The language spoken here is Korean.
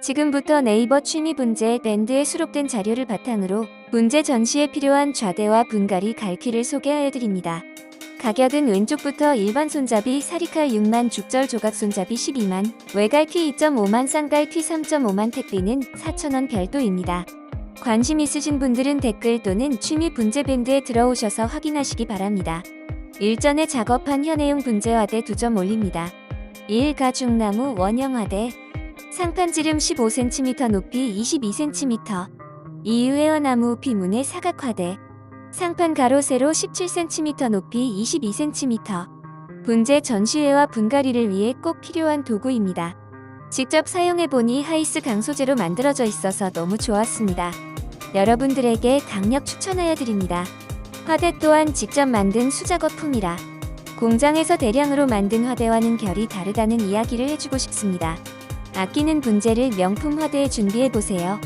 지금부터 네이버 취미 분재 밴드에 수록된 자료를 바탕으로 분재 전시에 필요한 좌대와 분갈이 갈퀴를 소개하여 드립니다. 가격은 왼쪽부터 일반 손잡이 사리칼 6만 죽절 조각 손잡이 12만 외갈퀴 2.5만 쌍갈퀴 3.5만 택비는 4,000원 별도입니다. 관심 있으신 분들은 댓글 또는 취미 분재 밴드에 들어오셔서 확인하시기 바랍니다. 일전에 작업한 현해용 분재화대 2점 올립니다. 1. 가죽나무 원형화대 상판지름 15cm 높이 22cm 2. 회화나무 비문의 사각화대 상판 가로 세로 17cm 높이 22cm 분재 전시회와 분갈이를 위해 꼭 필요한 도구입니다. 직접 사용해보니 하이스 강소재로 만들어져 있어서 너무 좋았습니다. 여러분들에게 강력 추천하여 드립니다. 화대 또한 직접 만든 수작업품이라 공장에서 대량으로 만든 화대와는 결이 다르다는 이야기를 해주고 싶습니다. 아끼는 분재를 명품 화대에 준비해보세요.